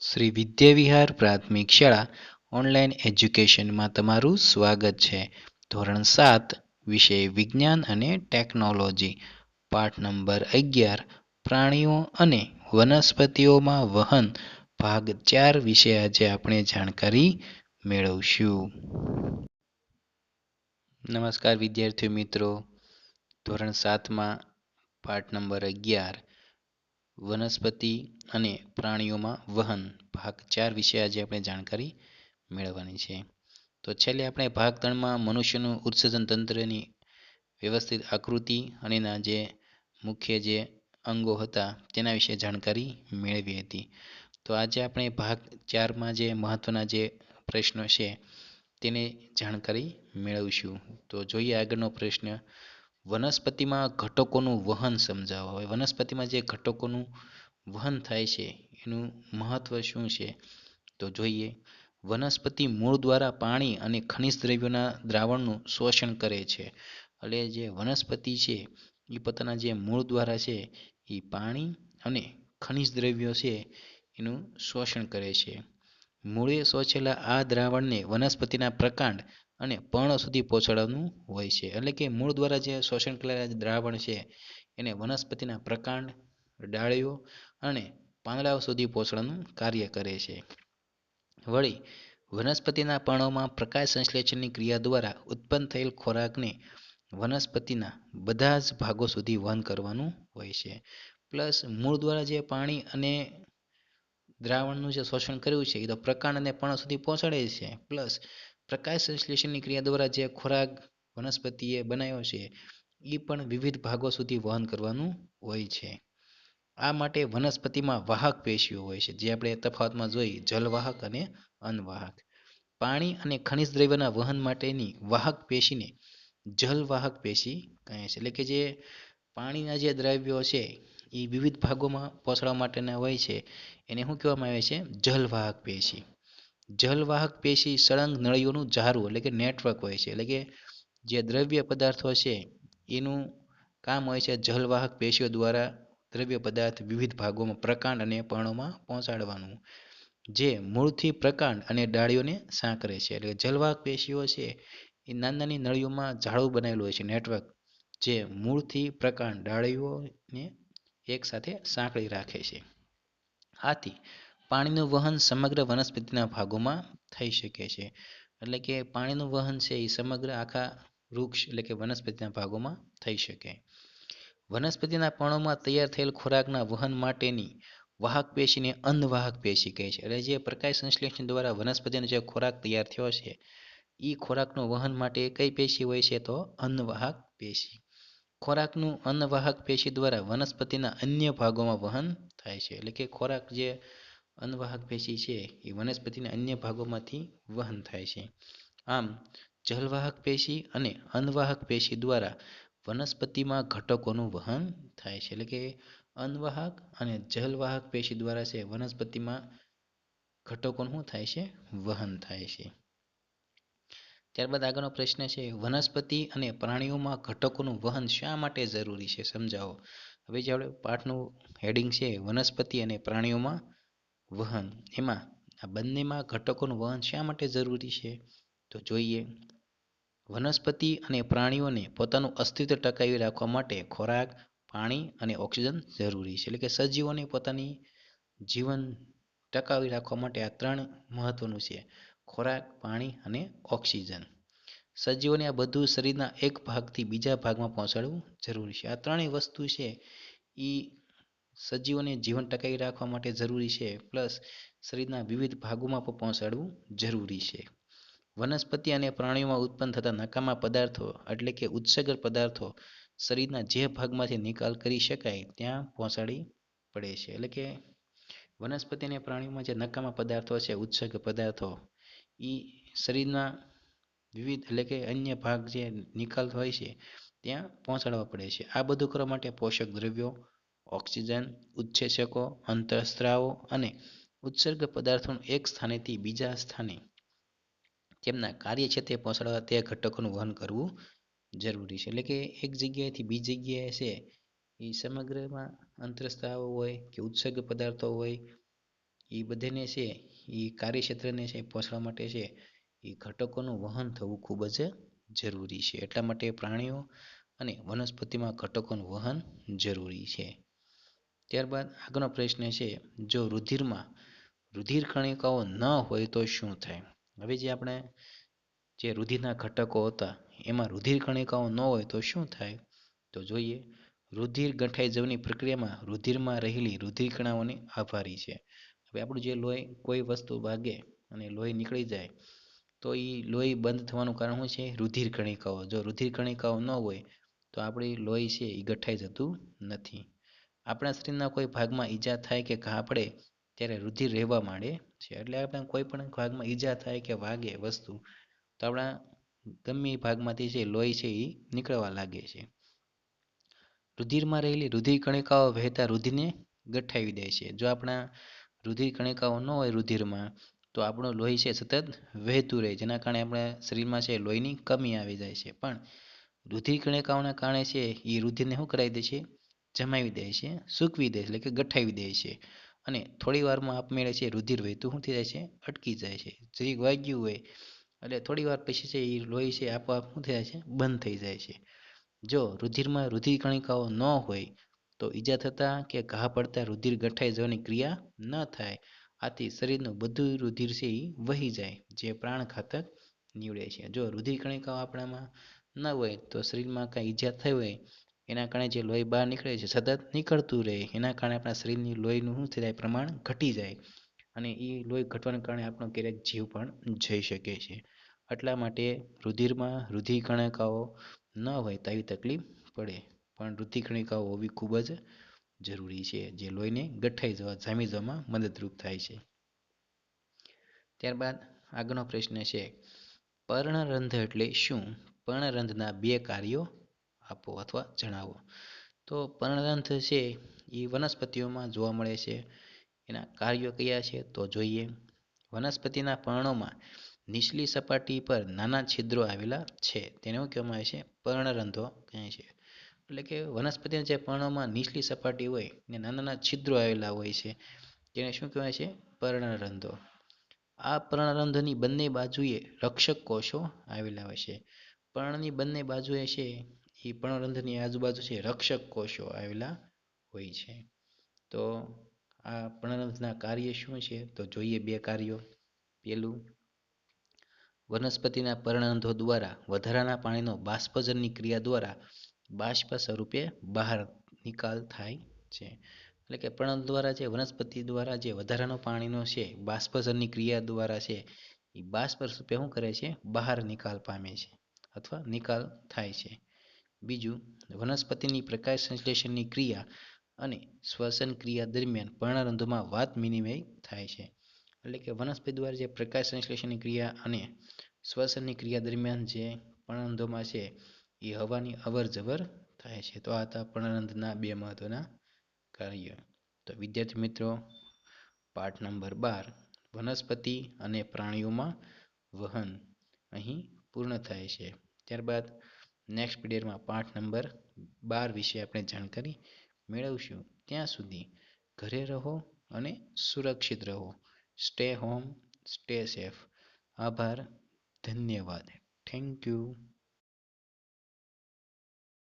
શ્રી વિદ્યાવિહાર પ્રાથમિક શાળા ઓનલાઈન એજ્યુકેશનમાં તમારું સ્વાગત છે. ધોરણ સાત, વિષય વિજ્ઞાન અને ટેકનોલોજી. પાઠ નંબર અગિયાર, પ્રાણીઓ અને વનસ્પતિઓમાં વહન. ભાગ ચાર વિશે આજે આપણે જાણકારી મેળવશું. નમસ્કાર વિદ્યાર્થી મિત્રો. ધોરણ સાતમાં પાઠ નંબર અગિયાર વનસ્પતિ અને પ્રાણીઓમાં વહન, ભાગ ચાર વિશે આજે આપણે જાણકારી મેળવવાની છે. તો છેલ્લે આપણે ભાગ ત્રણમાં મનુષ્યનું ઉત્સર્જન તંત્રની વ્યવસ્થિત આકૃતિ અને એના જે મુખ્ય જે અંગો હતા તેના વિશે જાણકારી મેળવી હતી. તો આજે આપણે ભાગ ચારમાં જે મહત્વના જે પ્રશ્નો છે તેને જાણકારી મેળવીશું. તો જોઈએ આગળનો પ્રશ્ન વનસ્પતિમાં ઘટકોનું વહન સમજાવો હવે વનસ્પતિમાં જે ઘટકોનું વહન થાય છે, એનું મહત્વ શું છે? તો જોઈએ, વનસ્પતિ મૂળ દ્વારા પાણી અને ખનિજ દ્રવ્યોના દ્રાવણનું શોષણ કરે છે. એટલે જે વનસ્પતિ છે, એ પોતાના જે મૂળ દ્વારા છે, એ પાણી અને ખનિજ દ્રવ્યો છે, એનું શોષણ કરે છે. મૂળે શોષેલા આ દ્રાવણને વનસ્પતિના પ્રકાંડ અને પર્ણ સુધી પહોંચાડવાનું હોય છે. એટલે કે મૂળ દ્વારા જે શોષણ કરેલા દ્રાવણ છે, એને વનસ્પતિના પ્રકાંડ, ડાળીઓ અને પાંદડાઓ સુધી પહોંચવાનું કાર્ય કરે છે. વળી, વનસ્પતિના પર્ણોમાં પ્રકાશ સંશ્લેષણની ક્રિયા દ્વારા ઉત્પન્ન થયેલ ખોરાકને વનસ્પતિના બધા જ ભાગો સુધી વહન કરવાનું હોય છે. પ્લસ, મૂળ દ્વારા જે પાણી અને દ્રાવણનું જે શોષણ કર્યું છે, એ તો પ્રકાંડ અને પર્ણ સુધી પહોંચાડે છે. પ્લસ પ્રકાશ સંશ્લેષણની ક્રિયા દ્વારા જે ખોરાક વનસ્પતિએ બનાવ્યો છે એ પણ વિવિધ ભાગો સુધી વહન કરવાનું હોય છે. આ માટે વનસ્પતિમાં વાહક પેશીઓ હોય છે, જે આપણે તફાવતમાં જોઈ જલવાહક અને અનવાહક પાણી અને ખનિજ દ્રવ્યના વહન માટેની વાહક પેશીને જલવાહક પેશી કહે છે. એટલે કે જે પાણીના જે દ્રવ્યો છે એ વિવિધ ભાગોમાં પહોંચવા માટેના હોય છે. એને શું કહેવામાં આવે છે? જલવાહક પેશી. જલવાહક પેશી સળંગ નળીઓનું ઝારું એટલે કે નેટવર્ક હોય છે. એટલે કે જે દ્રવ્ય પદાર્થો છે, એનું કામ હોય છે જલવાહક પેશીઓ દ્વારા દ્રવ્ય પદાર્થ વિવિધ ભાગોમાં પ્રકાંડ અને પર્ણોમાં પહોંચાડવાનું, જે મૂળથી પ્રકાંડ અને ડાળીઓને સાંકળે છે. એટલે જલવાહક પેશીઓ છે, એ નાની નાની નળીઓમાં ઝાડું બનાવેલું હોય છે નેટવર્ક જે મૂળથી પ્રકાંડ ડાળીઓને એકસાથે સાંકળી રાખે છે. આથી પાણીનું વહન સમગ્ર વનસ્પતિના ભાગોમાં થઈ શકે છે. એટલે કે પાણીનું વહન છે એ સમગ્ર આખા વૃક્ષ એટલે કે વનસ્પતિના ભાગોમાં થઈ શકે. વનસ્પતિના પર્ણોમાં તૈયાર થયેલ ખોરાકના વહન માટેની વાહક પેશીને અન્નવાહક પેશી કહે છે. એટલે જે પ્રકાશ સંશ્લેષણ દ્વારા વનસ્પતિનો જે ખોરાક તૈયાર થયો છે એ ખોરાકનું વહન માટે કઈ પેશી હોય છે તો અન્નવાહક પેશી. ખોરાકનું અન્નવાહક પેશી દ્વારા વનસ્પતિના અન્ય ભાગોમાં વહન થાય છે. એટલે કે ખોરાક જે અન્નવાહક પેશી છે એ વનસ્પતિના અન્ય ભાગોમાંથી વહન થાય છે. આમ જલવાહક પેશી અને અન્નવાહક પેશી દ્વારા વનસ્પતિમાં ઘટકોનું વહન થાય છે. એટલે કે અન્નવાહક અને જલવાહક પેશી દ્વારા છે વનસ્પતિમાં ઘટકોનું શું થાય છે? વહન થાય છે. ત્યારબાદ આગળનો પ્રશ્ન છે, વનસ્પતિ અને પ્રાણીઓમાં ઘટકોનું વહન શા માટે જરૂરી છે? સમજાવો. હવે જે આપણે પાઠનું હેડિંગ છે, વનસ્પતિ અને પ્રાણીઓમાં વહન, એમાં આ બંનેમાં ઘટકોનું વહન શા માટે જરૂરી છે? તો જોઈએ. વનસ્પતિ અને પ્રાણીઓને પોતાનું અસ્તિત્વ ટકાવી રાખવા માટે ખોરાક, પાણી અને ઓક્સિજન જરૂરી છે. એટલે કે સજીવોને પોતાની જીવન ટકાવી રાખવા માટે આ ત્રણ મહત્વનું છે. ખોરાક, પાણી અને ઓક્સિજન. સજીવોને આ બધું શરીરના એક ભાગથી બીજા ભાગમાં પહોંચાડવું જરૂરી છે. આ ત્રણેય વસ્તુ છે. એ સજીવોને જીવન ટકાવી રાખવા માટે જરૂરી છે, પ્લસ શરીરના વિવિધ ભાગોમાં પણ પહોંચાડવું જરૂરી છે. વનસ્પતિ અને પ્રાણીઓમાં ઉત્પન્ન થતા નકામા પદાર્થો એટલે કે ઉત્સર્ગ પદાર્થો શરીરના જે ભાગમાંથી નિકાલ કરી શકાય ત્યાં પહોંચાડી પડે છે. એટલે કે વનસ્પતિ અને પ્રાણીઓમાં જે નકામા પદાર્થો છે, ઉત્સર્ગ પદાર્થો એ શરીરના વિવિધ એટલે કે અન્ય ભાગ જે નિકાલ હોય છે, ત્યાં પહોંચાડવા પડે છે. આ બધું કરવા માટે પોષક દ્રવ્યો ઓક્સિજન, ઉચ્છેચકો, અંતઃસ્ત્રાવો અને ઉત્સર્ગ પદાર્થોનું એક સ્થાનેથી બીજા સ્થાને તેમના કાર્ય છે તે પહોંચાડવા તે ઘટકોનું વહન કરવું જરૂરી છે. એટલે કે એક જગ્યાએથી બીજી જગ્યાએ છે એ સમગ્રમાં અંતરસ્ત્રાવો હોય કે ઉત્સર્ગ પદાર્થો હોય, એ બધાને છે એ કાર્યક્ષેત્રને છે પહોંચવા માટે છે એ ઘટકોનું વહન થવું ખૂબ જ જરૂરી છે. એટલા માટે પ્રાણીઓ અને વનસ્પતિમાં ઘટકોનું વહન જરૂરી છે. ત્યારબાદ આગળનો પ્રશ્ન છે, જો રુધિરમાં રુધિર કણિકાઓ ન હોય તો શું થાય? હવે જે આપણે જે રુધિરના ઘટકો હતા, એમાં રુધિર કણિકાઓ ન હોય તો શું થાય? તો જોઈએ, રુધિર ગંઠાઈ જવાની પ્રક્રિયામાં રુધિરમાં રહેલી રુધિર કણાઓની આભારી છે. હવે આપણું જે લોહી કોઈ વસ્તુ વાગે અને લોહી નીકળી જાય, તો એ લોહી બંધ થવાનું કારણ શું છે? રુધિર કણિકાઓ જો રુધિર કણિકાઓ ન હોય, તો આપણી લોહી છે એ ગઠાઈ જતું નથી. આપણા શરીરના કોઈ ભાગમાં ઈજા થાય કે ઘા પડે, ત્યારે રુધિર રહેવા માંડે છે. એટલે આપણે કોઈ પણ ભાગમાં ઈજા થાય કે વાગે વસ્તુ, તો આપણા ગમે ભાગમાંથી જે લોહી છે એ નીકળવા લાગે છે. રુધિરમાં રહેલી રુધિર કણિકાઓ વહેતા રુધિરને ગઠાવી દે છે. જો આપણા રુધિર કણિકાઓ ન હોય રુધિરમાં, તો આપણું લોહી છે સતત વહેતું રહે, જેના કારણે આપણા શરીરમાં છે લોહીની કમી આવી જાય છે. પણ રુધિર કણિકાઓના કારણે છે એ રુધિરને શું કરાવી દે છે? જમાવી દે છે, સૂકવી દે છે, એટલે કે ગઠાવી દે છે. અને થોડી વારમાં આપમેળે છે રુધિર વહેતું શું થઈ જાય છે? અટકી જાય છે. જરીક વાગ્યું હોય, એટલે થોડી વાર પછી છે એ લોહી છે આપોઆપ શું થઈ જાય છે? બંધ થઈ જાય છે. જો રુધિરમાં રુધિર કણિકાઓ ન હોય, તો ઈજા થતાં કે ઘા પડતા રુધિર ગઠાઈ જવાની ક્રિયા ન થાય. આથી શરીરનું બધું રુધિર છે એ વહી જાય, જે પ્રાણઘાતક નીવડે છે. જો રુધિર કણિકાઓ આપણામાં ન હોય, તો શરીરમાં કાંઈ ઈજા થઈ હોય એના કારણે જે લોહી બહાર નીકળે છે, સતત નીકળતું રહે, એના કારણે આપણા શરીરની લોહીનું શું થઈ જાય પ્રમાણ ઘટી જાય અને એ લોહી ઘટવાના કારણે આપણો ક્યારેક જીવ પણ જઈ શકે છે. એટલા માટે રુધિરમાં રુધિરકણિકાઓ ન હોય તો આવી તકલીફ પડે, પણ રુધિરકણિકાઓ હોવી ખૂબ જ જરૂરી છે, જે લોહીને ગઠાઈ જવા, જામી જવામાં મદદરૂપ થાય છે. ત્યારબાદ આગળનો પ્રશ્ન છે, પર્ણરંધ્ર એટલે શું? પર્ણરંધ્રના બે કાર્યો આપો અથવા જણાવો. તો પર્ણરંધ્ર છે એ વનસ્પતિઓમાં જોવા મળે છે. એના કાર્યો કયા છે તો જોઈએ. વનસ્પતિના પર્ણોમાં નીચલી સપાટી પર નાના છિદ્રો આવેલા છે. તેને શું કહેવામાં આવે છે? પર્ણરંધ્રો કહે છે. એટલે કે વનસ્પતિના જે પર્ણોમાં નીચલી સપાટી હોય ને નાના નાના છિદ્રો આવેલા હોય છે, તેને શું કહેવાય છે? પર્ણરંધ્રો આ પર્ણરંધ્રની બંને બાજુએ રક્ષક કોષો આવેલા હોય છે. પર્ણની બંને બાજુએ છે એ પર્ણરંધ્રની આજુબાજુ છે, રક્ષક કોષો આવેલા હોય છે. તો આ પર્ણરંધ્રના કાર્ય શું છે? તો જોઈએ બે કાર્યો. પેલું, વનસ્પતિના પર્ણરંધો દ્વારા વધારાના પાણીનો બાષ્પજનની ક્રિયા દ્વારા બાષ્પ સ્વરૂપે બહાર નિકાલ થાય છે. એટલે કે પર્ણરંધ્ર દ્વારા જે વનસ્પતિ દ્વારા જે વધારાનો પાણીનો છે બાષ્પજનની ક્રિયા દ્વારા છે, એ બાષ્પ સ્વરૂપે શું કરે છે? બહાર નિકાલ પામે છે, અથવા નિકાલ થાય છે. બીજું, વનસ્પતિની પ્રકાશ સંશ્લેષણની ક્રિયા અને શ્વસન ક્રિયા દરમિયાન પર્ણરંધ્રોમાં વાત વિનિમય થાય છે. એટલે કે વનસ્પતિ દ્વારા જે પ્રકાશ સંશ્લેષણની ક્રિયા અને શ્વસનની ક્રિયા દરમિયાન જે પર્ણરંધ્રોમાં છે, એ હવાની અવર જવર થાય છે. તો આ હતા પર્ણરંધ્રના બે મહત્વના કાર્ય. તો વિદ્યાર્થી મિત્રો, પાઠ નંબર બાર, વનસ્પતિ અને પ્રાણીઓમાં વહન અહીં પૂર્ણ થાય છે. ત્યારબાદ નેક્સ્ટ પીરિયડમાં પાઠ નંબર બાર વિશે આપણે જાણકારી મેળવશું. ત્યાં સુધી ઘરે રહો અને સુરક્ષિત રહો. સ્ટે હોમ સ્ટે સેફ આભાર, ધન્યવાદ. Thank you